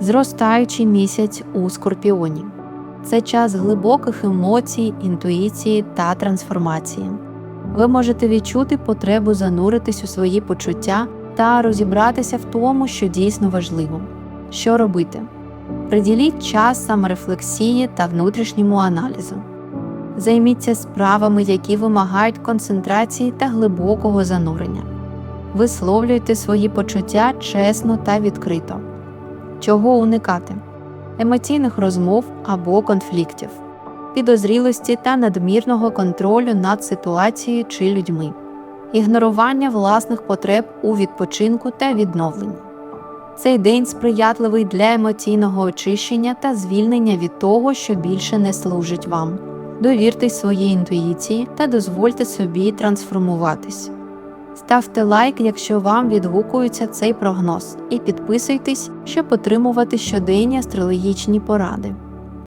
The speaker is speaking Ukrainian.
Зростаючий місяць у Скорпіоні. Це час глибоких емоцій, інтуїції та трансформації. Ви можете відчути потребу зануритись у свої почуття та розібратися в тому, що дійсно важливо. Що робити? Приділіть час саморефлексії та внутрішньому аналізу. Займіться справами, які вимагають концентрації та глибокого занурення. Висловлюйте свої почуття чесно та відкрито. Чого уникати? Емоційних розмов або конфліктів, підозрілості та надмірного контролю над ситуацією чи людьми, ігнорування власних потреб у відпочинку та відновленні. Цей день сприятливий для емоційного очищення та звільнення від того, що більше не служить вам. Довіртесь своїй інтуїції та дозвольте собі трансформуватись. Ставте лайк, якщо вам відгукується цей прогноз, і підписуйтесь, щоб отримувати щоденні астрологічні поради.